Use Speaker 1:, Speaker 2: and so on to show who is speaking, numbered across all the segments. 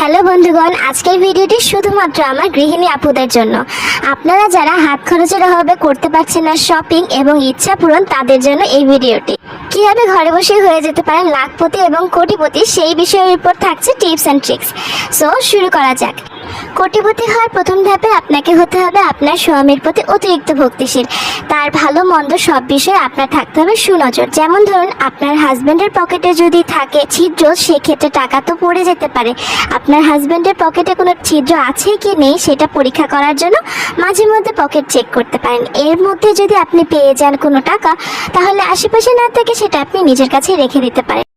Speaker 1: Hello বন্ধুগণ, আজকের ভিডিওটি শুধুমাত্র আমার গৃহিণী আপুদের জন্য। আপনারা যারা হাত খরচের অভাবে করতে পারছেন না শপিং এবং ইচ্ছা পূরণ, তাদের জন্য এই ভিডিওটি। কীভাবে ঘরে বসে হয়ে যেতে পারেন লাখপতি এবং কোটিপতি, সেই বিষয়ের উপর থাকছে টিপস অ্যান্ড ট্রিক্স সো শুরু করা যাক। কোটিপতি হওয়ার প্রথম ধাপে আপনাকে হতে হবে আপনার স্বামীর প্রতি অতিরিক্ত ভক্তিশীল। তার ভালো মন্দ সব বিষয়ে আপনার থাকতে হবে সুনজর। যেমন ধরুন, আপনার হাজব্যান্ডের পকেটে যদি থাকে ছিদ্র, সেক্ষেত্রে টাকা তো পড়ে যেতে পারে। আপনার হাজব্যান্ডের পকেটে কোনো ছিদ্র আছে কি নেই সেটা পরীক্ষা করার জন্য মাঝে মধ্যে পকেট চেক করতে পারেন। এর মধ্যে যদি আপনি পেয়ে যান কোনো টাকা, তাহলে আশেপাশে না থেকে সেটা আপনি নিজের কাছে রেখে দিতে পারেন।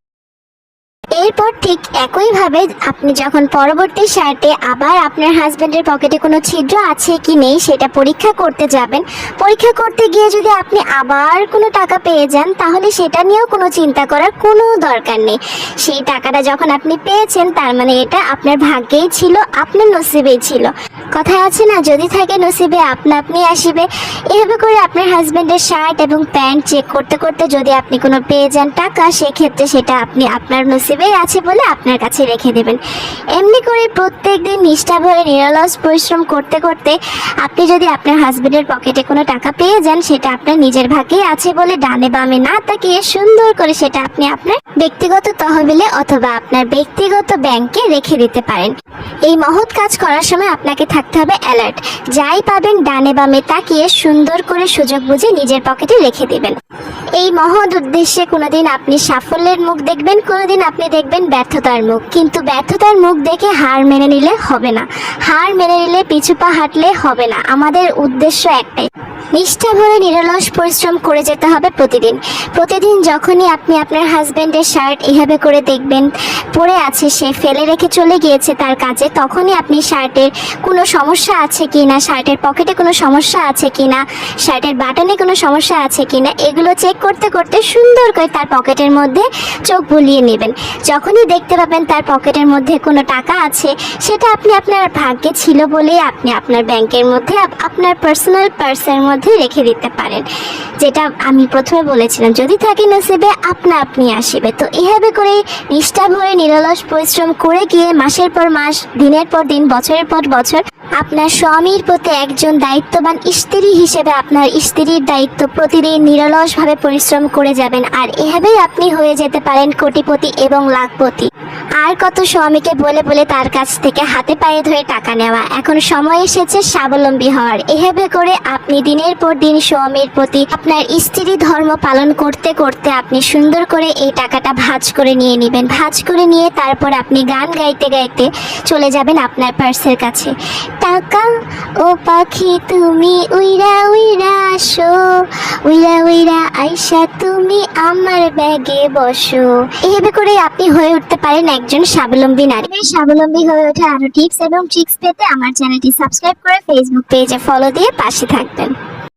Speaker 1: এরপর ঠিক একইভাবে আপনি যখন পরবর্তী শার্টে আবার আপনার হাজবেন্ডের পকেটে কোনো ছিদ্র আছে কি নেই সেটা পরীক্ষা করতে যাবেন। পরীক্ষা করতে গিয়ে যদি আপনি আবার কোনো টাকা পেয়ে যান, তাহলে সেটা নিয়েও কোনো চিন্তা করার কোনো দরকার নেই। সেই টাকাটা যখন আপনি পেয়েছেন, তার মানে এটা আপনার ভাগ্যেই ছিল, আপনার নসিবেই ছিল। কথা আছে না, যদি থাকে নসিবে আপনা আপনি আসিবে। এভাবে করে আপনার হাজবেন্ডের শার্ট এবং প্যান্ট চেক করতে করতে যদি আপনি কোনো পেয়ে যান টাকা, সেক্ষেত্রে সেটা আপনি আপনার নসিবেই আছে বলে আপনার কাছে রেখে দেবেন। এমনি করে প্রত্যেক দিন নিষ্ঠা ভরে, নিরলস পরিশ্রম করতে করতে আপনি যদি আপনার হাজবেন্ডের পকেটে কোনো টাকা পেয়ে যান, সেটা আপনার নিজের ভাগেই আছে বলে ডানে বামে না তাকিয়ে সুন্দর করে সেটা আপনি আপনার ব্যক্তিগত তহবিলে অথবা আপনার ব্যক্তিগত ব্যাংকে রেখে দিতে পারেন। এই মহৎ কাজ করার সময় আপনাকে থাকতে হবে অ্যালার্ট। যাই পাবেন, ডানে বামে তাকিয়ে সুন্দর করে সুযোগ বুঝে নিজের পকেটে রেখে দিবেন। এই মহৎ উদ্দেশ্যে কোনোদিন আপনি সাফল্যের মুখ দেখবেন, কোনোদিন আপনি দেখবেন ব্যর্থতার মুখ। কিন্তু ব্যর্থতার মুখ দেখে হার মেনে নিলে হবে না। হার মেনে নিলে পিছু পা হাঁটলে হবে না। আমাদের উদ্দেশ্য একটাই। নিষ্ঠা ভরে নিরলস পরিশ্রম করে যেতে হবে প্রতিদিন। প্রতিদিন যখনই আপনি আপনার হাজবেন্ডের শার্ট এভাবে করে দেখবেন, পরে আছে সে, ফেলে রেখে চলে গিয়েছে তার কাজে, তখনই আপনি শার্টের কোনো সমস্যা আছে কি না শার্টের পকেটে কোনো সমস্যা আছে কি না শার্টের বাটনে কোনো সমস্যা আছে কি না এগুলো চেক করতে করতে সুন্দর করে তার পকেটের মধ্যে চোখ বুলিয়ে নেবেন। যখনই দেখতে পাবেন তার পকেটের মধ্যে কোনো টাকা আছে, সেটা আপনি আপনার ভাগ্যে ছিল বলেই আপনি আপনার ব্যাংকের মধ্যে, আপনার পার্সোনাল পার্সের মধ্যে রেখে দিতে পারেন। যেটা আমি প্রথমে বলেছিলাম, যদি থাকে নসিবে, আপনা আপনি আসিবে। তো এভাবে করে নিষ্ঠা ভরে নিরলস পরিশ্রম করে গিয়ে মাসের পর মাস, দিনের পর দিন, বছরের পর বছর, আপনার স্বামীর প্রতি একজন দায়িত্ববান স্ত্রী হিসেবে আপনার স্ত্রীর দায়িত্ব প্রতিদিন নিরলসভাবে পরিশ্রম করে যাবেন। আর এভাবেই আপনি হয়ে যেতে পারেন কোটিপতি এবং লাখপতি। আর কত স্বামীকে বলে বলে তার কাছ থেকে হাতে পায়ে ধরে টাকা নেওয়া। এখন সময় এসেছে স্বাবলম্বী হওয়ার। এভাবে করে আপনি দিনের পর দিন স্বামীর প্রতি আপনার স্ত্রী ধর্ম পালন করতে করতে আপনি সুন্দর করে এই টাকাটা ভাজ করে নিয়ে নেবেন। ভাজ করে নিয়ে তারপর আপনি গান গাইতে গাইতে চলে যাবেন আপনার পার্সের কাছে। টাকা ও পাখি তুমি উইরা উইরা আসো। উইরা উইরা আইসা তুমি আমার ব্যাগে বসো। এইভাবে করে আপনি হয়ে উঠতে পারেন একজন স্বাবলম্বী নারী। স্বাবলম্বী হয়ে ওঠা আরও টিপস এবং ট্রিক্স পেতে আমার চ্যানেলটি সাবস্ক্রাইব করে ফেসবুক পেজে ফলো দিয়ে পাশে থাকবেন।